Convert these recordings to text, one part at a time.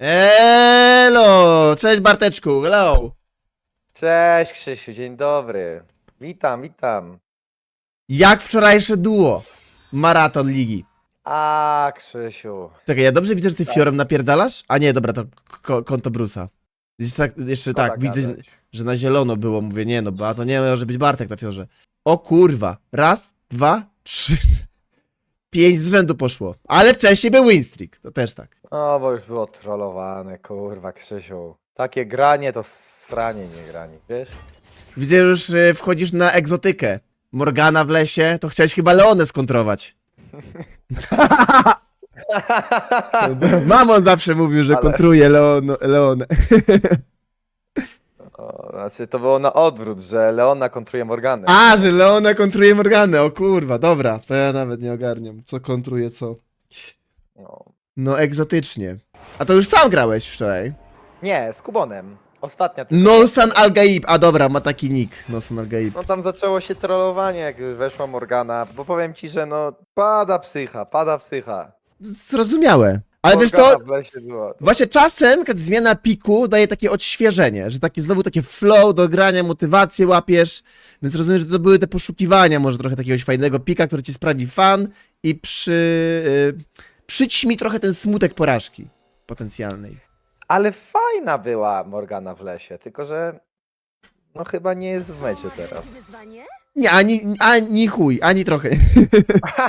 Elo! Cześć Barteczku, hello! Cześć Krzysiu, dzień dobry. Witam, witam. Jak wczorajsze duo? Maraton ligi. A Krzysiu. Czekaj, ja dobrze widzę, że ty fiorem napierdalasz? A nie, dobra, to konto Brusa. Jeszcze tak, jeszcze Szkoda tak widzę, gadać. że na zielono było, mówię, nie no, bo a to nie może być Bartek na fiorze. O kurwa, raz, dwa, trzy, pięć z rzędu poszło. Ale wcześniej był winstreak, to też tak. O, bo już było trollowane, kurwa Krzysiu. Takie granie to sranie nie granie, wiesz? Widzę, że już y, wchodzisz na egzotykę. Morgana w lesie, to chciałeś chyba Leonę skontrować. Mamon zawsze mówił, że Ale- kontruje Leon, Leonę. Znaczy to było na odwrót, że Leona kontruje Morganę. A, że Leona kontruje Morganę, o kurwa, dobra, to ja nawet nie ogarniam, co kontruje co. No. No, egzotycznie. A to już sam grałeś wczoraj. Nie, z Kubonem. Ostatnia tylko. Nosan Al-Gaib, a dobra, ma taki nick, Nosan Al-Gaib. No tam zaczęło się trollowanie, jak już weszła Morgana, bo powiem ci, że no pada psycha, pada psycha. Zrozumiałe. Ale wiesz co, Morgana w lesie była. Właśnie czasem kiedy zmiana piku daje takie odświeżenie, że takie znowu takie flow do grania, motywację łapiesz, więc rozumiem, że to były te poszukiwania może trochę takiegoś fajnego pika, który ci sprawi fan i przy, y, przyćmi trochę ten smutek porażki potencjalnej. Ale fajna była Morgana w lesie, tylko że no chyba nie jest w mecie teraz. Wyzwanie? Nie, ani, ani chuj, ani trochę.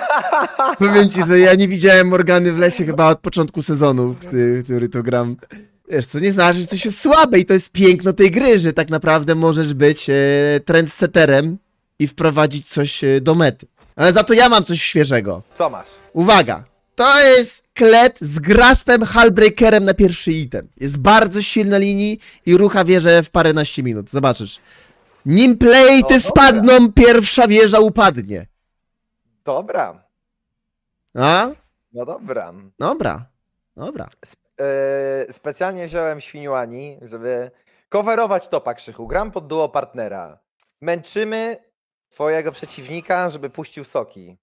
Powiem ci, że ja nie widziałem Morgany w lesie chyba od początku sezonu, który, który to gram. Wiesz, co nie znaczy, że coś jest słabe i to jest piękno tej gry, że tak naprawdę możesz być e, trendsetterem i wprowadzić coś e, do mety. Ale za to ja mam coś świeżego. Co masz? Uwaga! To jest klet z graspem Hallbreakerem na pierwszy item. Jest bardzo silna linii i rucha wieżę w paręnaście minut. Zobaczysz. Nim play ty No dobra. spadną, pierwsza wieża upadnie. Dobra, A? no dobra. Dobra. Dobra. Eee, specjalnie wziąłem Świniuani, żeby coverować topa Krzychu. Gram pod duo partnera. Męczymy twojego przeciwnika, żeby puścił soki.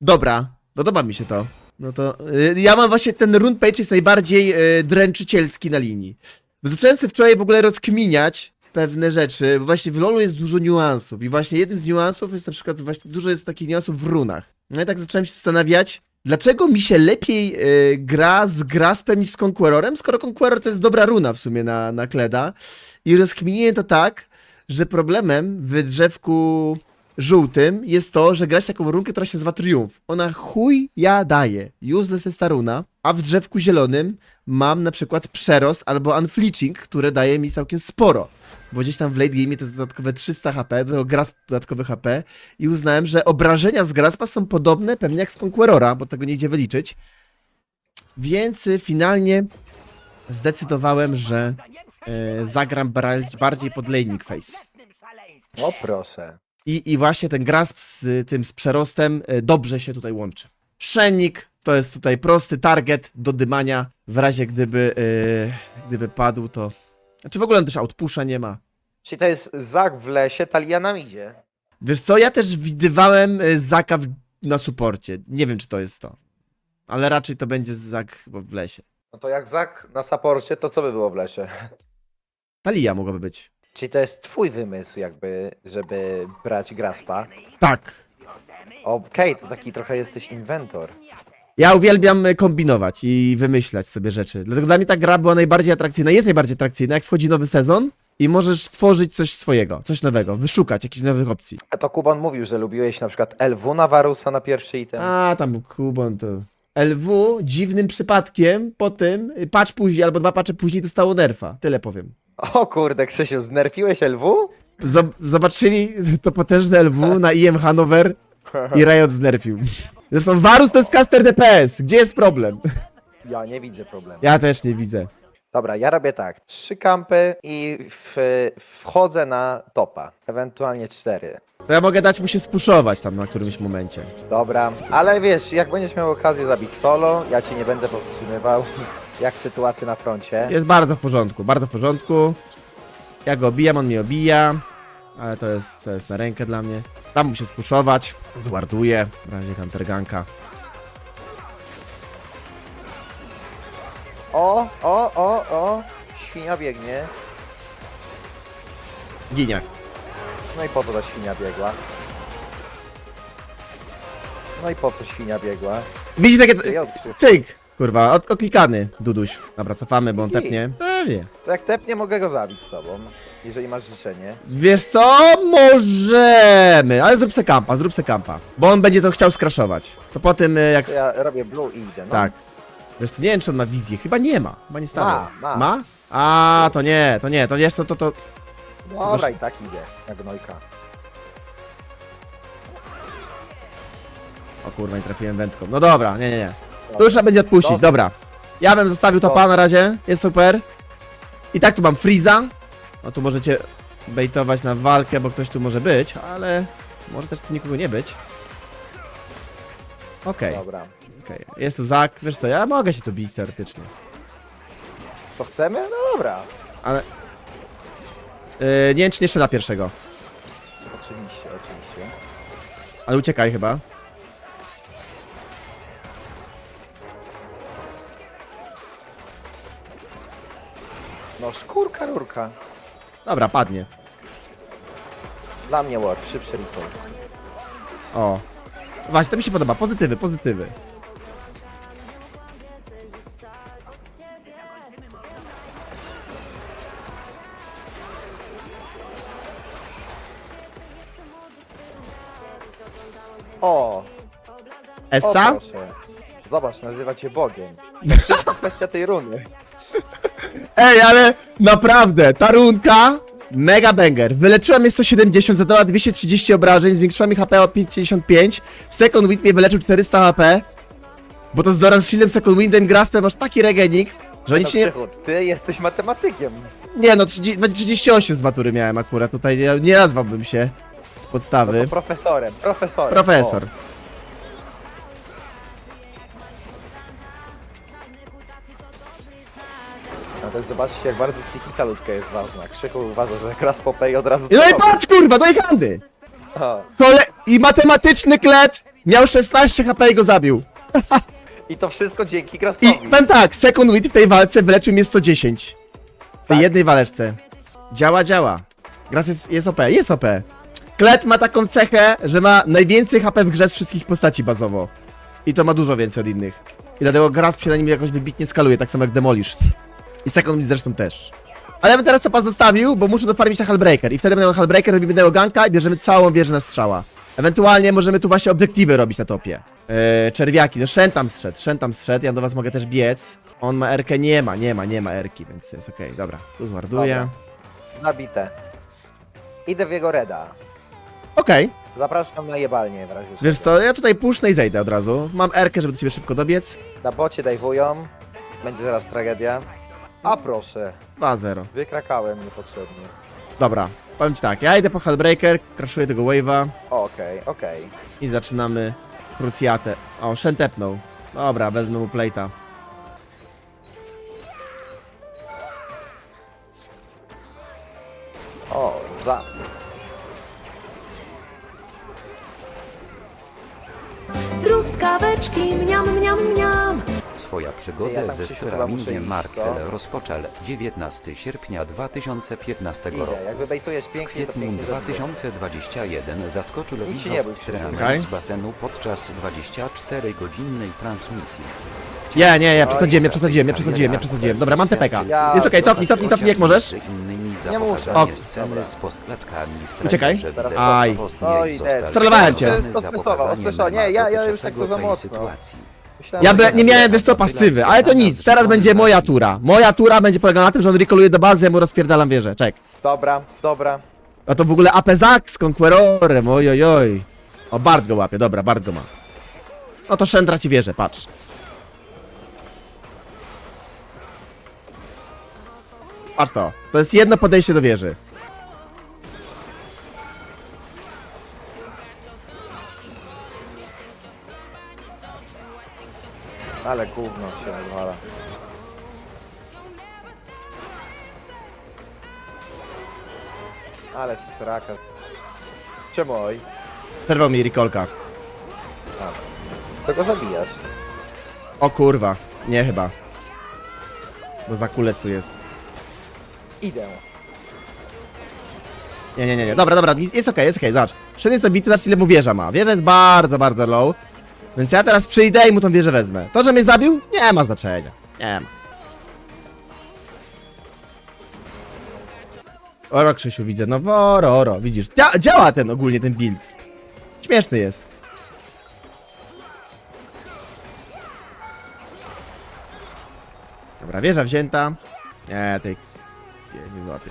Dobra. Podoba mi się to. No to y, ja mam właśnie ten run page jest najbardziej y, dręczycielski na linii. Zacząłem sobie wczoraj w ogóle rozkminiać pewne rzeczy, bo właśnie w LoLu jest dużo niuansów i właśnie jednym z niuansów jest na przykład właśnie dużo jest takich niuansów w runach. No i tak zacząłem się zastanawiać, dlaczego mi się lepiej y, gra z Graspem niż z Conquerorem, skoro Conqueror to jest dobra runa w sumie na, na Kleda. I rozkminiłem to tak, że problemem w drzewku żółtym jest to, że grać taką runkę, która się nazywa Triumf. Ona chuj ja daje. Useless jest ta runa, a w drzewku zielonym mam na przykład przerost albo unflinching, które daje mi całkiem sporo. Bo gdzieś tam w late game to jest dodatkowe 300 HP, do grasp dodatkowy HP i uznałem, że obrażenia z graspa są podobne pewnie jak z Conquerora, bo tego nie idzie wyliczyć. Więc y, finalnie zdecydowałem, że e, zagram bardziej pod laning face. O proszę. I, I właśnie ten grasp z tym z przerostem y, dobrze się tutaj łączy. Szennik to jest tutaj prosty target do dymania w razie gdyby, y, gdyby padł to... Znaczy w ogóle też outpusha nie ma. Czyli to jest Zak w lesie, Talia nam idzie. Wiesz co, ja też widywałem y, Zaka w, na suporcie. Nie wiem czy to jest to. Ale raczej to będzie Zak chyba w lesie. No to jak Zak na saporcie, to co by było w lesie? Talia mogłaby być. Czyli to jest twój wymysł jakby, żeby brać Graspa. Tak. Okej, to taki trochę jesteś inwentor. Ja uwielbiam y, kombinować i wymyślać sobie rzeczy. Dlatego dla mnie ta gra była najbardziej atrakcyjna, jest najbardziej atrakcyjna, jak wchodzi nowy sezon i możesz tworzyć coś swojego, coś nowego, wyszukać jakichś nowych opcji. A to Kubon mówił, że lubiłeś na przykład LW na Varusa na pierwszy item. A, tam Kubon to... LW dziwnym przypadkiem po tym, y, patch później albo dwa patche później dostało nerfa. Tyle powiem. O kurde, Krzysiu, znerfiłeś LW? Zob- zobaczyli to potężne LW na IM Hanover i Riot znerfił. Zresztą Varus to jest caster DPS. Gdzie jest problem? Ja nie widzę problemu. Ja też nie widzę. Dobra, ja robię tak. Trzy kampy i w, wchodzę na topa. Ewentualnie cztery. To ja mogę dać mu się spuszować tam na którymś momencie. Dobra, ale wiesz, jak będziesz miał okazję zabić solo, ja cię nie będę powstrzymywał. Jak sytuacja na froncie. Jest bardzo w porządku, bardzo w porządku. Ja go obijam, on mnie obija. Ale to jest, to jest na rękę dla mnie. Tam mu się spuszować. Zwarduję. W razie counterganka. O, o, o, o. Świnia biegnie. Ginie. No i po co ta świnia biegła? No i po co świnia biegła? Widzisz jakie... Odkryw. Cyk! Kurwa, od, oklikany, Duduś. Dobra, cofamy, bo on tepnie. Pewnie. To jak tepnie, mogę go zabić z tobą. Jeżeli masz życzenie. Wiesz co? Możemy, ale zrób se kampa, zrób se kampa. Bo on będzie to chciał skraszować. To po tym y, jak... To ja robię blue i idę. No. Tak. Wiesz co, nie wiem czy on ma wizję, chyba nie ma. Chyba nie stawiał. Ma, ma. A, to nie, to nie, to wiesz to, to, to... Dobra, i tak idzie. Jak gnojka. O kurwa, nie trafiłem wędką. No dobra, nie, nie, nie. To już trzeba będzie odpuścić, Dobra. dobra. Ja bym zostawił topa na razie, jest super. I tak tu mam Freeza. No tu możecie bejtować na walkę, bo ktoś tu może być, ale może też tu nikogo nie być. Okej, Dobra. okej. Jest tu Zak, wiesz co, ja mogę się tu bić teoretycznie. To chcemy? No dobra. Ale... Yy, nie wiem, czy nie strzela pierwszego, Oczywiście, oczywiście. ale uciekaj chyba. No szkórka, rurka. Dobra, padnie. Dla mnie warp, szybszy recall. O. Właśnie, to mi się podoba, pozytywy, pozytywy. O! O Essa? proszę. Zobacz, nazywa cię Bogiem. Wszystko kwestia tej runy. Ej, ale naprawdę, ta runka mega banger. Wyleczyła mnie 170, zadała 230 obrażeń, zwiększyła mi HP o 55. Second Wind mnie wyleczył 400 HP. Bo to z Doran z silnym Second Windem Graspem masz taki regenik, że oni No, ci nie... Krzychu, Ty jesteś matematykiem. Nie no, 30, 38 z matury miałem akurat, tutaj nie, nie nazwałbym się z No podstawy. to profesorem, profesorem. Profesor. O. No to zobaczcie, jak bardzo psychika ludzka jest ważna. Krzychu uważa, że jak raz poplay od razu... No i patrz kurwa, do handy! O. Kole... I matematyczny klet miał 16 HP i go zabił. I to wszystko dzięki I Graspowi. powiem tak, Second Wind w tej walce wyleczył mnie 110. W tej Tak. jednej waleczce. Działa, działa. Gras jest, jest OP, jest OP. Klet ma taką cechę, że ma najwięcej HP w grze z wszystkich postaci bazowo. I to ma dużo więcej od innych. I dlatego Gras się na nim jakoś wybitnie skaluje, tak samo jak Demolish. I Second Wind zresztą też. Ale ja bym teraz topa zostawił, bo muszę dofarmić na Hellbreaker. I wtedy będę Hellbreaker, robimy jednego ganka i bierzemy całą wieżę na strzała. Ewentualnie możemy tu właśnie obiektywy robić na topie. Eee, czerwiaki, no Shen tam strzedł, Shen tam strzedł, ja do was mogę też biec. On ma Erkę, nie ma, nie ma, nie ma Erki, więc jest okej, dobra. Tu zwarduję. Nabite. Idę w jego reda. Okej, Zapraszam na jebalnię w razie wiesz czego. co, ja tutaj pusznę i zejdę od razu. Mam Erkę, żeby do ciebie szybko dobiec. Na bocie dajwują. Będzie zaraz tragedia. A proszę, 2-0. wykrakałem niepotrzebnie. Dobra, powiem ci tak, ja idę po Hellbreaker, kraszuję tego wave'a Okej, okej. i zaczynamy krucjatę. O, Shen tepnął. Dobra, wezmę mu plate'a. O, za. Truskaweczki, mniam, mniam, mniam. Swoja Ja przygodę ze Markel co? rozpoczął 19 sierpnia 2015 roku. Idę. Jak wybejtujesz W pięknie, to kwietniu pięknie zrobię. 2021 zaskoczył Nic się nie widzów bój, sterami Okej. z basenu podczas 24-godzinnej transmisji. Nie, nie, ja przesadziłem, ja tak. przesadziłem, ja przesadziłem, ja przesadziłem. Dobra, mam TPK. Ja- Jest okej, cofnij, cofnij, cofnij jak możesz. Nie muszę. Ok. sceny z w Uciekaj. trailerze Teraz wideo. Aj. Oj. Strelowałem cię. zapowiedziany Wszystko za stresował, pokazaniem stresował. Nie, ja- ja już tak to za mocno. sytuacji. Myślałem, Ja, że be, tak nie miałem, wiesz co, pasywy, ale to nic, teraz będzie moja tura. Moja tura będzie polegała na tym, że on rekoluje do bazy, ja mu rozpierdalam wieżę, czek. Dobra, dobra. A to w ogóle AP z Conquerorem, oj, oj, oj. O, Bart go łapie, dobra, Bart go ma. No to Shen traci wieżę, patrz. Patrz to, to jest jedno podejście do wieży. Ale gówno się odwala. Ale sraka. Czemu oj? Przerwał mi rekolka. To go zabijasz. O kurwa, nie chyba. Bo za kulec tu jest. Idę. Nie, nie, nie, nie. Dobra, dobra, jest jest okej, jest okej, zobacz. Shen jest dobity, zobacz ile mu wieża ma. Wieża jest bardzo, bardzo low. Więc ja teraz przyjdę i mu tą wieżę wezmę. To, że mnie zabił, nie ma znaczenia. Nie ma. Oro, Krzysiu, widzę. No, woro, oro, widzisz. Dzia działa ten ogólnie, ten build. Śmieszny jest. Dobra, wieża wzięta. Nie, tej... Nie, nie złapię.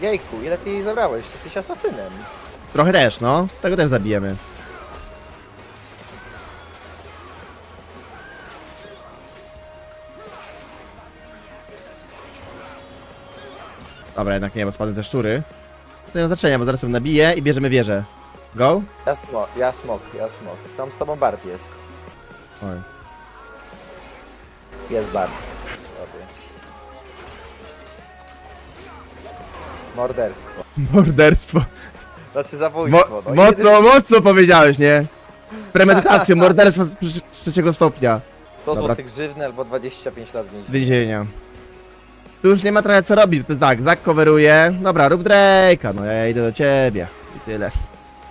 Jejku, ile ty jej zabrałeś? Ty jesteś asasynem. Trochę też, no. Tego też zabijemy. Dobra, jednak nie, bo spadłem ze szczury. To nie ma znaczenia, bo zaraz ją nabiję i bierzemy wieżę. Go? Ja smok, ja smok, ja smok. Tam z tobą Bart jest. Oj. Jest Bart. Morderstwo. Morderstwo. Znaczy Mo zabójstwo. no. mocno, mocno powiedziałeś, nie? Z premedytacją, morderstwo z trzeciego stopnia. 100 Dobra. zł grzywny albo 25 lat więzienia. Więzienia. Tu już nie ma trochę co robić, to jest tak, Zak coveruje. Dobra, rób Drake'a, no ja idę do ciebie. I tyle.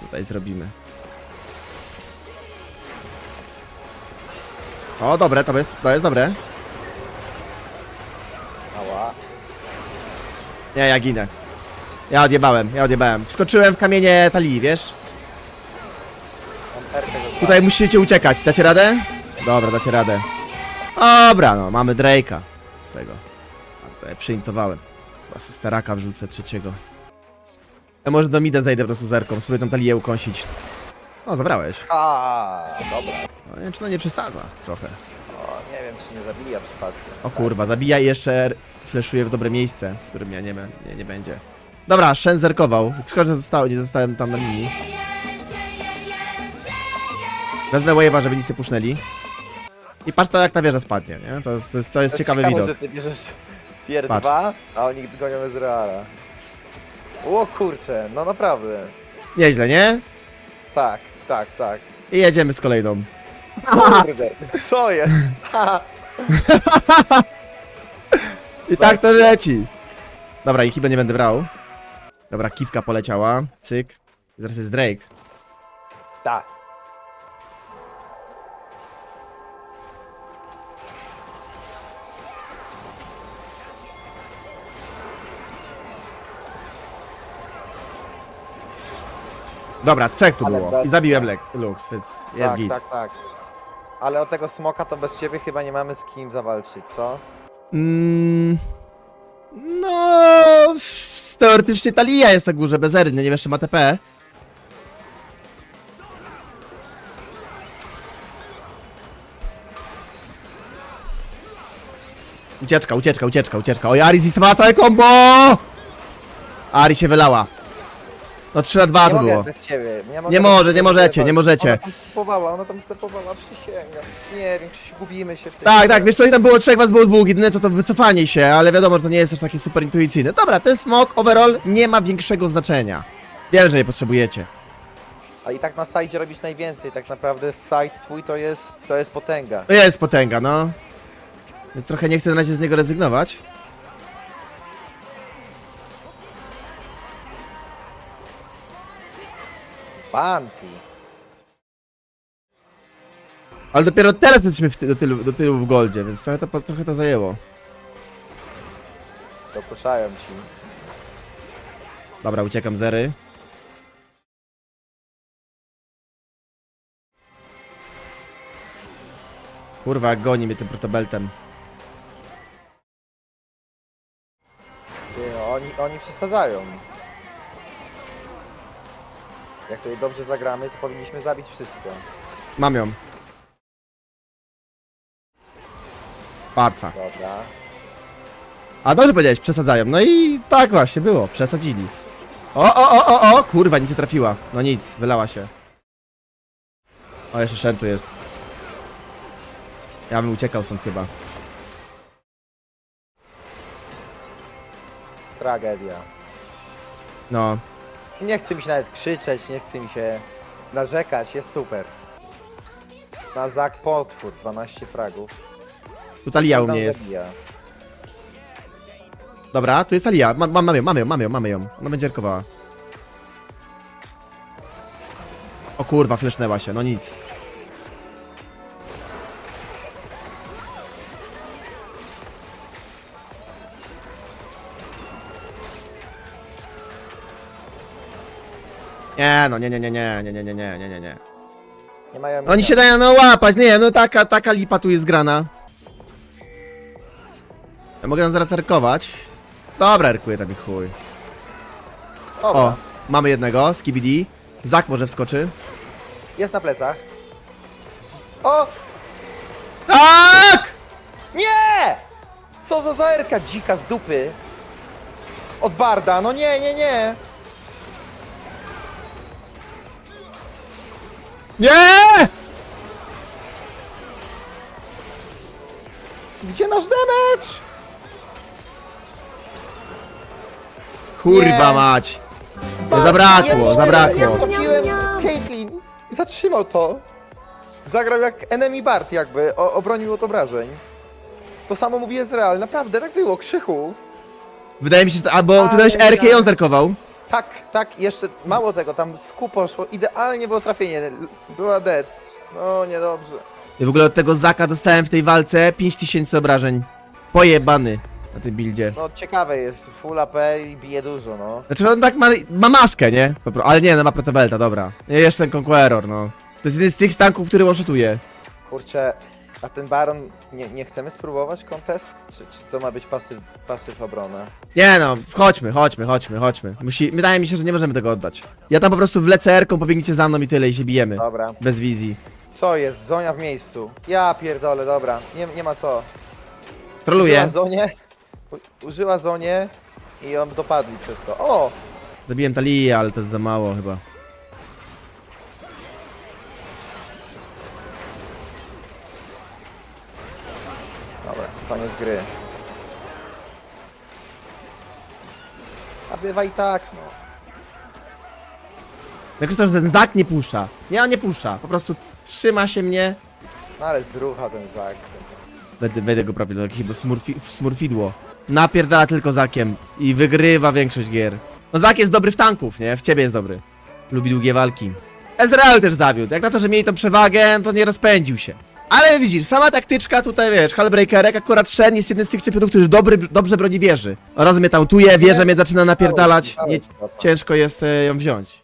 Tutaj zrobimy. O, dobre, to jest, to jest dobre. Ała. Nie, ja ginę. Ja odjebałem, ja odjebałem. Wskoczyłem w kamienie talii, wiesz? Tutaj musicie uciekać, dacie radę? Dobra, dacie radę. Dobra, no, mamy Drake'a z tego. A tutaj przyintowałem. Chyba se staraka wrzucę trzeciego. Ja może do mida zejdę po prostu zerką, spróbuję tam talię ukąsić. O, zabrałeś. A, dobra. No, nie wiem, czy to nie przesadza trochę. O, nie wiem, czy nie zabija przypadkiem. O kurwa, zabija i jeszcze fleszuje w dobre miejsce, w którym ja nie, nie, nie będzie. Dobra, Shen zerkował. Szkoda, że zostało, nie zostałem tam na linii. Wezmę wave'a, żeby nic nie pusznęli. I patrz to jak ta wieża spadnie, nie? To jest, to jest, to jest ciekawy ciekawe, widok. że ty bierzesz tier Patrz. 2, a oni gonią z Reala. O kurczę, no naprawdę. Nieźle, nie? Tak, tak, tak. I jedziemy z kolejną. Kurde, co jest? Ha, I tak to leci. Dobra, i chyba nie będę brał. Dobra, kiwka poleciała. Cyk. Zaraz jest Drake. Tak. Dobra, trzech tu Ale było. bez- I zabiłem Lek, Lux, więc jest tak, git. tak, tak. Ale od tego smoka to bez ciebie chyba nie mamy z kim zawalczyć, co? Mm, no, w- teoretycznie Talia jest na górze bez ery, nie wiem, jeszcze ma TP. Ucieczka, ucieczka, ucieczka, ucieczka. Oj, Ari zwisowała całe combo! Ari się wylała. No 3 na 2 nie to mogę było. bez ciebie. Nie, mogę Nie bez może, ciebie nie możecie, nie możecie. Ona tam stepowała, ona tam stepowała, przysięgam. Nie wiem, czy się gubimy się w tej Tak, tak, wiesz co, i tam było trzech, was było dwóch, jedyne co to wycofanie się, ale wiadomo, że to nie jest też takie super intuicyjne. Dobra, ten smok overall nie ma większego znaczenia. Wiem, że nie potrzebujecie. A i tak na sajdzie robisz najwięcej, tak naprawdę site twój to jest, to jest potęga. To jest potęga, no. Więc trochę nie chcę na razie z niego rezygnować. Banki. Ale dopiero teraz jesteśmy w ty, do, tylu, do tylu w goldzie, więc trochę to, trochę to zajęło. Dokuczają ci. Dobra, uciekam zery. Kurwa, goni mnie tym protobeltem. Ty, oni, oni przesadzają. Jak tutaj dobrze zagramy, to powinniśmy zabić wszystko. Mam ją. Martwa. Dobra. A dobrze powiedziałeś, przesadzają. No i tak właśnie było, przesadzili. O, o, o, o, o, kurwa, nic nie trafiła. No nic, wylała się. O, jeszcze Shen tu jest. Ja bym uciekał stąd chyba. Tragedia. No, Nie chce mi się nawet krzyczeć, nie chce mi się... narzekać, jest super. Na Zak potwór, 12 fragów. Tu Talia u Tam mnie jest. zabija. Dobra, tu jest Talia. Ma, ma, mamy ją, mamy ją, mamy ją, mamy ją. Ona będzie erkowała. O kurwa, flesznęła się, no nic. Nie, no nie, nie, nie, nie, nie, nie, nie, nie, nie, nie, nie. Nie mają Oni się dają no łapać, nie, no taka, taka lipa tu jest grana. Ja mogę tam zaraz erkować. Dobra, erkuję tam i chuj. Dobra, O, mamy jednego, skibidi. Zak może wskoczy. jest na plecach. O! Tak! Nie! Co za zaerka dzika z dupy? Od Barda, no nie, nie, nie. Nie! Gdzie nasz damage? Kurwa Nie. mać. Pas, zabrakło, zabrakło. Ja trafiłem Miam, miam. Caitlyn i zatrzymał to. Zagrał jak enemy Bart jakby, o, obronił od obrażeń. To samo mówi Ezreal, naprawdę tak było, krzychu. Wydaje mi się, że to, albo ty Ale dałeś Erkę i ja- on zerkował. Tak, tak, jeszcze mało tego, tam Q poszło, idealnie było trafienie, była dead. No, niedobrze. I w ogóle od tego Zaka dostałem w tej walce 5000 obrażeń. Pojebany na tym buildzie. No, ciekawe jest, full AP i bije dużo, no. Znaczy on tak ma, ma maskę, nie? Po pro- Ale nie, no ma protobelta, dobra. Nie, jeszcze ten Conqueror, no. To jest jeden z tych stanków, który one-shotuje. Kurczę, a ten Baron, nie, nie chcemy spróbować kontest? Czy, czy to ma być pasyw, pasyw obrona? Nie no, chodźmy, chodźmy, chodźmy, chodźmy. Musi, wydaje mi się, że nie możemy tego oddać. Ja tam po prostu wlecę erką, pobiegnijcie za mną i tyle i się bijemy. Dobra. Bez wizji. Co jest? Zonia w miejscu. Ja pierdolę, dobra. Nie, nie ma co. Troluję. Użyła zonie. u- Użyła zonie i ją dopadli przez to. O! Zabiłem Talię, ale to jest za mało chyba. Koniec gry. A bywa i tak, no. Jak to, że ten Zak nie puszcza. Nie, on nie puszcza. Po prostu trzyma się mnie. No ale zrucha ten zak. Będę, będę go prawie do jakiegoś smurfi, smurfidło. Napierdala tylko Zakiem i wygrywa większość gier. No Zak jest dobry w tanków, nie? W ciebie jest dobry. Lubi długie walki. Ezreal też zawiódł. Jak na to, że mieli tą przewagę, to nie rozpędził się. Ale widzisz, sama taktyczka tutaj, wiesz, Hellbreakerek akurat Shen jest jednym z tych czempionów, który dobry, dobrze broni wieży. Rozum mnie tautuje, wieża mnie zaczyna napierdalać. Nie, ciężko jest e, ją wziąć.